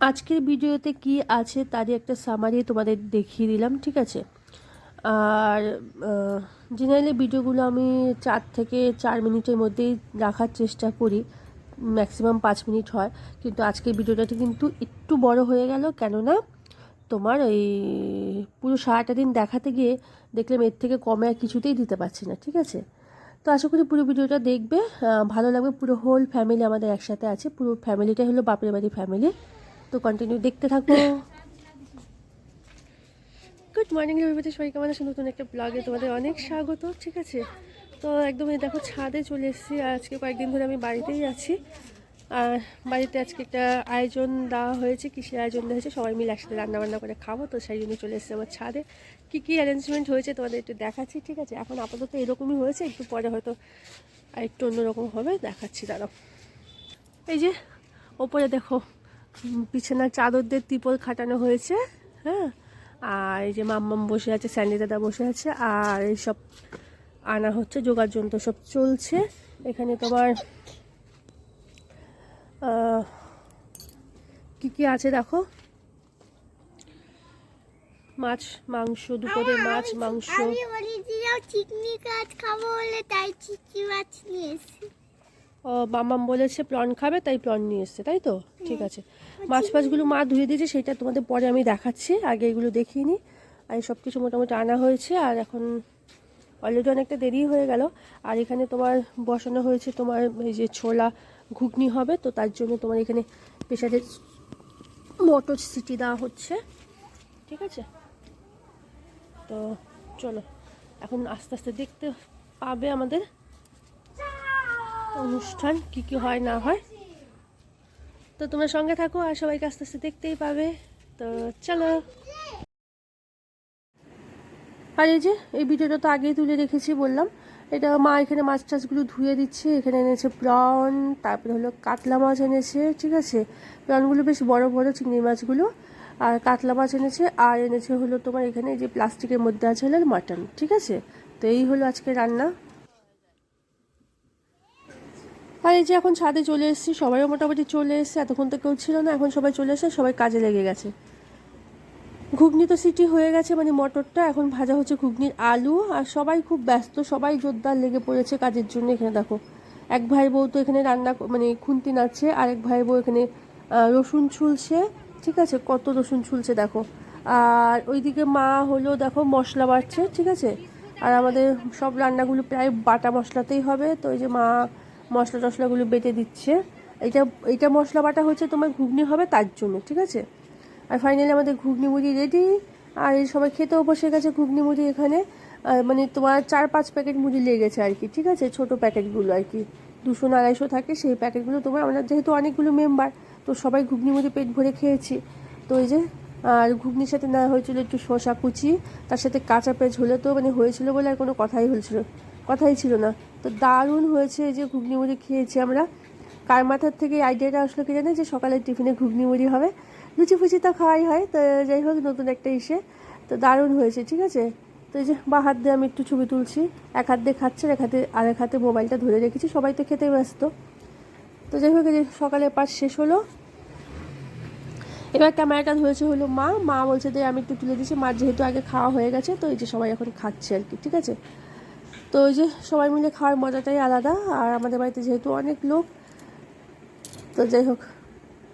আজকের ভিডিওতে কি আছে তারই একটা সামারি তোমাদের দেখিয়ে দিলাম, ঠিক আছে? আর জেনারেলি ভিডিওগুলো আমি চার থেকে চার মিনিটের মধ্যেই রাখার চেষ্টা করি ম্যাক্সিমাম পাঁচ মিনিট হয়, কিন্তু আজকের ভিডিওটা কিন্তু একটু বড় হয়ে গেল, কেননা তোমার ওই পুরো সারাটা দিন দেখাতে গিয়ে দেখলাম এর থেকে কমে আর কিছুতেই দিতে পারছি না, ঠিক আছে? তো আশা করি পুরো ভিডিওটা দেখবে ভালো লাগবে, পুরো হোল ফ্যামিলি আমাদের একসাথে আছে, পুরো ফ্যামিলিটাই হলো বাপের বাড়ি ফ্যামিলি তো কন্টিনিউ দেখতে থাকো। গুড মর্নিং এভরিবডি সবাই কেমন আছে? নতুন একটা ব্লগে তোমাদের অনেক স্বাগত, ঠিক আছে? তো একদমই দেখো, ছাদে চলে এসেছি। আজকে কয়েকদিন ধরে আমি বাড়িতেই আছি। আর বাড়িতে আজকে একটা আয়োজন দেওয়া হয়েছে। কিসের আয়োজন দেওয়া হয়েছে? সবাই মিলে একসাথে রান্না বান্না করে খাব। তো সেই জন্য চলে এসেছি আমার ছাদে। কী কী অ্যারেঞ্জমেন্ট হয়েছে তোমাদের একটু দেখাচ্ছি, ঠিক আছে? এখন আপাতত এরকমই হয়েছে। একটু পরে হয়তো আর একটু অন্যরকম হবে। দেখাচ্ছি, দাঁড়াও। এই যে, ওপরে দেখো বিছানার চাদর দিয়ে ত্রিপল খাটানো হয়েছে হ্যাঁ? আর এই যে মাম্মাম বসে আছে স্যান্ডি দাদা বসে আছে আর এইসব আনা হচ্ছে যোগার যন্ত্র সব চলছে। এখানে তোমার কি কি আছে দেখো? মাছ মাংস দুপুরে মাছ মাংস। আমি বলেছিলাম চিকনি কাজ খাব বলে তাই চিকনি মাছ নিয়ে এসেছি। ও মামাম বলেছে প্রন খাবে তাই প্রন নিয়ে এসছে তাই তো? ঠিক আছে। মাছ ফাছগুলো মা ধুয়ে দিয়েছে সেটা তোমাদের পরে আমি দেখাচ্ছি আগে এগুলো দেখিয়ে নিই আর সব কিছু মোটামুটি আনা হয়েছে আর এখন অলরেডি অনেকটা দেরি হয়ে গেল। আর এখানে তোমার বসানো হয়েছে তোমার এই যে ছোলা ঘুগনি হবে তো তার জন্য তোমার এখানে প্রেশারের মটর সিটি দেওয়া হচ্ছে। ঠিক আছে? তো চলো এখন আস্তে আস্তে দেখতে পাবে আমাদের। অনুষ্ঠান কি কি হয়, না হয়? তো তোমরা সঙ্গে থাকো আর সবাইকে আস্তে আস্তে দেখতেই পাবে। তো চলো। আর এই যে, এই ভিডিওটা তো আগেই তুলে রেখেছি বললাম। এটা মা এখানে মাছ টাছগুলো ধুয়ে দিচ্ছে, এখানে এনেছে প্রন, তারপরে হলো কাতলা মাছ এনেছে, ঠিক আছে? প্রনগুলো বেশ বড় বড় চিংড়ি মাছগুলো। আর কাতলা মাছ এনেছে, আর এনেছে হলো তোমার এখানে যে প্লাস্টিকের মধ্যে আছে হলো মাটন, ঠিক আছে? তো এই হলো আজকে রান্না। আর এই যে এখন ছাদে চলে এসেছি, সবাইও মোটামুটি চলে এসেছে, এতক্ষণ তো কেউ ছিল না, এখন সবাই চলে এসে সবাই কাজে লেগে গেছে। ঘুগনি তো সিটি হয়ে গেছে মানে মটরটা, এখন ভাজা হচ্ছে ঘুগনির আলু, আর সবাই খুব ব্যস্ত, সবাই জোরদার লেগে পড়েছে কাজের জন্য এখানে, দেখো। এক ভাই বউ তো এখানে রান্না মানে খুন্তি আর এক ভাই বউ এখানে রসুন ছুলছে, ঠিক আছে? কত রসুন ছুলছে, দেখো। আর ওইদিকে মা হলো, দেখো, মশলা বাড়ছে, ঠিক আছে? আর আমাদের সব রান্নাগুলো প্রায় বাটা মশলাতেই হবে, তো এই যে মা মশলা টশলাগুলো বেটে দিচ্ছে। এটা এইটা মশলা বাটা হচ্ছে তোমার ঘুগনি হবে তার জন্য, ঠিক আছে? আর ফাইনালি আমাদের ঘুগনি মুড়ি রেডি আর এই সবাই খেতেও বসে গেছে ঘুগনি মুড়ি এখানে। মানে তোমার চার, পাঁচ প্যাকেট মুড়ি লেগেছে আর কি, ঠিক আছে? ছোট প্যাকেটগুলো আর কি। দুশো আড়াইশো থাকে, সেই প্যাকেটগুলো তোমার, আমরা যেহেতু অনেকগুলো মেম্বার তো সবাই ঘুগনি মুড়ি পেট ভরে খেয়েছি। তো এই যে, আর ঘুগনির সাথে না হয়েছিল একটু শশা কুচি, তার সাথে কাঁচা পেঁয়াজ হলে তো মানে হয়েছিল বলে আর কোনো কথাই হয়েছিল। কথাই ছিল না। তো দারুণ হয়েছে যে ঘুগনি মুড়ি খেয়েছি আমরা। কার মাথার থেকে আইডিয়াটা আসলো কি জানে? যে সকালের টিফিনে ঘুগনি মুড়ি হবে। লুচি ফুচি তো খাওয়াই হয়। তো যাই হোক, নতুন একটা ইসে। তো দারুণ হয়েছে, ঠিক আছে? তো এই যে বা হাত দিয়ে আমি একটু ছবি তুলছি। এক হাত দিয়ে খাচ্ছে এক হাতে আর এক হাতে মোবাইলটা ধরে রেখেছি। সবাই তো খেতে ব্যস্ত। তো যাই হোক যে সকালের পাঠ শেষ হলো। এবার ক্যামেরাটা ধরেছে হলো মা। মা বলছে যে, আমি একটু তুলে দিচ্ছি মার যেহেতু আগে খাওয়া হয়ে গেছে, তো এই যে সবাই এখন খাচ্ছে আর কি, ঠিক আছে? তো ওই যে সবাই মিলে খাওয়ার মজাটাই আলাদা আর আমাদের বাড়িতে যেহেতু অনেক লোক তো যাই হোক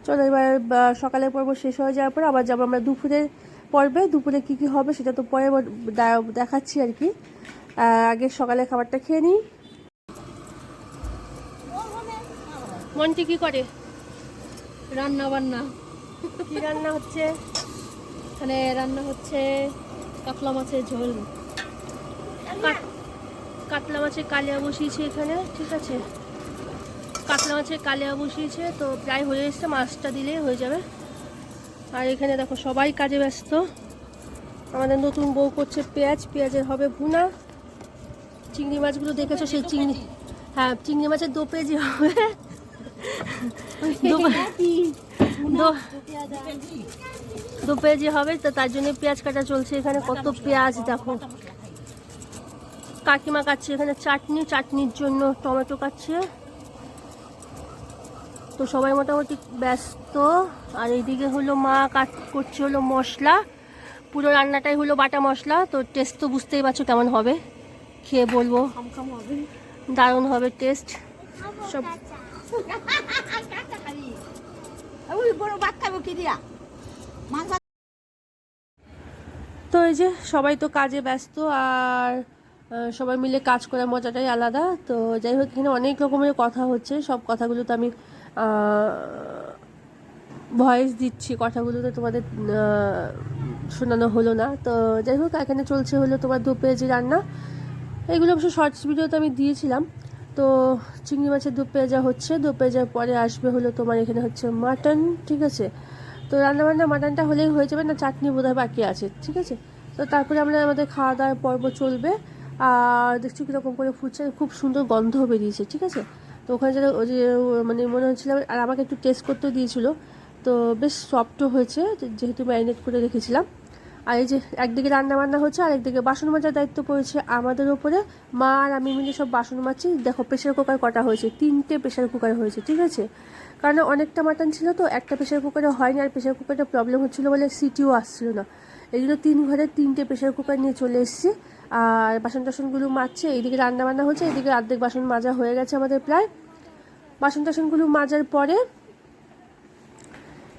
চলো এবার সকালের পর্ব শেষ হয়ে যাওয়ার পর আবার যাব আমরা দুপুরের পর্বে দুপুরে কি কি হবে সেটা তো পরে দেখাচ্ছি আর কি। আগে সকালে খাবারটা খেয়ে নিই। মনটি কি করে? রান্না বান্না কি রান্না হচ্ছে? এখানে রান্না হচ্ছে কাতলা মাছের ঝোল। কাতলা মাছের কালিয়া বসিয়েছে এখানে, ঠিক আছে? কাতলা মাছের কালিয়া বসিয়েছে, তো প্রায় হয়ে এসছে, মাছটা দিলেই হয়ে যাবে। আর এখানে দেখো, সবাই কাজে ব্যস্ত। আমাদের নতুন বউ করছে পেঁয়াজ, পেঁয়াজের হবে ভুনা। চিংড়ি মাছগুলো দেখেছ? সেই চিংড়ি হ্যাঁ চিংড়ি মাছের দো পেঁয়াজি হবে। দো- পেঁয়াজি হবে, তো তার জন্য পেঁয়াজ কাটা চলছে এখানে। কত পেঁয়াজ, দেখো। কাকিমা কাটছে এখানে চাটনি, চাটনির জন্য টমেটো কাটছে তো সবাই মোটামুটি ব্যস্ত। আর এইদিকে হলো মা কাট করছে হলো মশলা। পুরো রান্নাটাই হলো বাটা মশলা। তো টেস্ট তো বুঝতেই পারছ কেমন হবে। খেয়ে বলব। দারুণ হবে টেস্ট সব তো এই যে সবাই তো কাজে ব্যস্ত। আর সবাই মিলে কাজ করার মজাটাই আলাদা। তো যাই হোক, এখানে অনেক রকমের কথা হচ্ছে। সব কথাগুলো তো আমি ভয়েস দিচ্ছি। কথাগুলো তো তোমাদের শোনানো হলো না। তো যাই হোক, এখানে চলছে হলো তোমার দু পেঁয়াজি রান্না। এগুলো অবশ্য শর্টস ভিডিওতে আমি দিয়েছিলাম। তো চিংড়ি মাছের দু পেঁয়াজা হচ্ছে। দু পেঁয়াজার পরে আসবে হলো তোমার এখানে হচ্ছে মাটন ঠিক আছে? তো রান্নাবান্না মাটনটা হলেই হয়ে যাবে। না, চাটনি বোধহয় বাকি আছে, ঠিক আছে? তো তারপরে আমরা আমাদের খাওয়া দাওয়ার পর্ব চলবে। দেখছি কীরকম করে ফুটছে, খুব সুন্দর গন্ধ বেরিয়েছে, ঠিক আছে? তো ওখানে যারা ওই যে মানে মনে হচ্ছিল, আর আমাকে একটু টেস্ট করতে দিয়েছিল। তো বেশ সফটও হয়েছে, যেহেতু ম্যারিনেট করে রেখেছিলাম। আর এই যে একদিকে রান্না বান্না হচ্ছে, আর একদিকে বাসন মাজার দায়িত্ব পড়েছে আমাদের ওপরে। মা আর আমি মিলে সব বাসন মাজছি দেখো প্রেশার কুকার কটা হয়েছে, তিনটে প্রেশার কুকার হয়েছে, ঠিক আছে? কারণ অনেকটা মাটন ছিল তো, একটা প্রেশার কুকারে হয়নি, আর প্রেশার কুকারটা প্রবলেম হচ্ছিল বলে সিটিও আসছিল না। এই জন্য তিন ঘরে তিনটে প্রেশার কুকার নিয়ে চলে এসেছি। আর বাসন টাসনগুলো মাজছে, এইদিকে রান্না বান্না হচ্ছে, এইদিকে অর্ধেক বাসন মাজা হয়ে গেছে আমাদের প্রায়। বাসন টাসনগুলো মাজার পরে,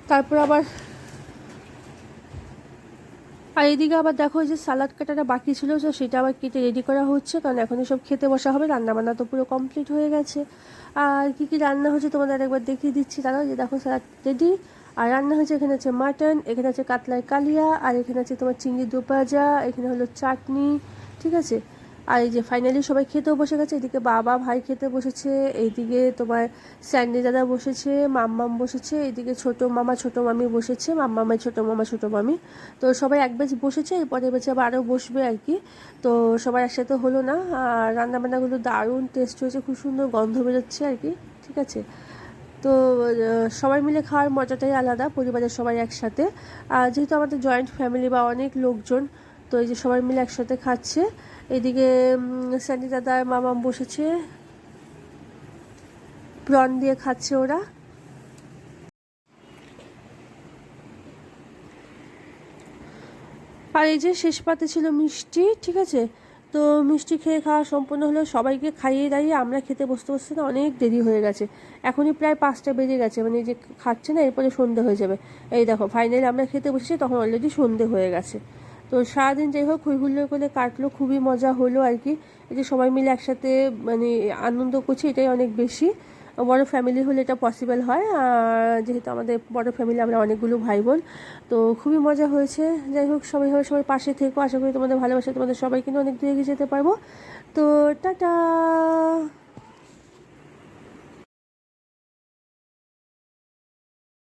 তারপর আবার, আর এদিকে আবার দেখো যে সালাদ কাটাটা বাকি ছিল, তো সেটা আবার কেটে রেডি করা হচ্ছে, কারণ এখন সব খেতে বসা হবে রান্না বান্না তো পুরো কমপ্লিট হয়ে গেছে। আর কি কি রান্না হচ্ছে তোমাদের একবার দেখিয়ে দিচ্ছি তারাও যে দেখো সালাদ রেডি আর রান্না হয়েছে, এখানে আছে মাটন, এখানে আছে কাতলার কালিয়া, আর এখানে আছে তোমার চিংড়ি দোপাজা, এখানে হলো চাটনি ঠিক আছে? আর এই যে ফাইনালি সবাই খেতেও বসে গেছে, এদিকে বাবা, ভাই খেতে বসেছে, এইদিকে তোমার স্যান্ডি দাদা বসেছে, মাম্মাম বসেছে, এইদিকে ছোট মামা, ছোট মামি বসেছে মাম্মামাই ছোট মামা, ছোট মামি। তো সবাই এক বেশ বসেছে, এরপরে বেঁচে আবার আরও বসবে আর কি। তো সবাই একসাথে হলো না, আর রান্নাবান্নাগুলো দারুণ টেস্ট হয়েছে, খুব সুন্দর গন্ধ বেরোচ্ছে আর কি, ঠিক আছে? তো সবাই মিলে খাওয়ার মজাটাই আলাদা, পরিবারের সবাই একসাথে। আর যেহেতু আমাদের জয়েন্ট ফ্যামিলি বা অনেক লোকজন তো এই যে সবাই মিলে একসাথে খাচ্ছে। এদিকে স্যান্ডি দাদা মামাম বসেছে। প্রন দিয়ে খাচ্ছে ওরা। আর এই যে শেষ পাতে ছিল মিষ্টি, ঠিক আছে? তো মিষ্টি খেয়ে খাওয়া সম্পূর্ণ হলো। সবাইকে খাইয়ে দাঁড়িয়ে আমরা খেতে বসতে বসতে না অনেক দেরি হয়ে গেছে। এখনই প্রায় পাঁচটা বেজে গেছে। মানে যে খাচ্ছে না, এরপরে সন্ধে হয়ে যাবে। এই দেখো ফাইনালি আমরা খেতে বসেছি, তখন অলরেডি সন্ধে হয়ে গেছে। তো সারাদিন যাই হোক, হই হুল্লোড় করে কাটলো, খুবই মজা হলো আর কি। এই যে সবাই মিলে একসাথে মানে আনন্দ করছি, এটাই অনেক বেশি। বড় ফ্যামিলি হলে এটা পসিবল হয়। আর যেহেতু আমাদের বড় ফ্যামিলি আমরা অনেকগুলো ভাই বোন তো খুবই মজা হয়েছে। যাই হোক, সবাই হবে সবাই পাশে থেকো। আশা করি তোমাদের ভালোবাসা তোমাদের সবাইকে অনেক দূরে এগিয়ে যেতে পারব। তো টাটা!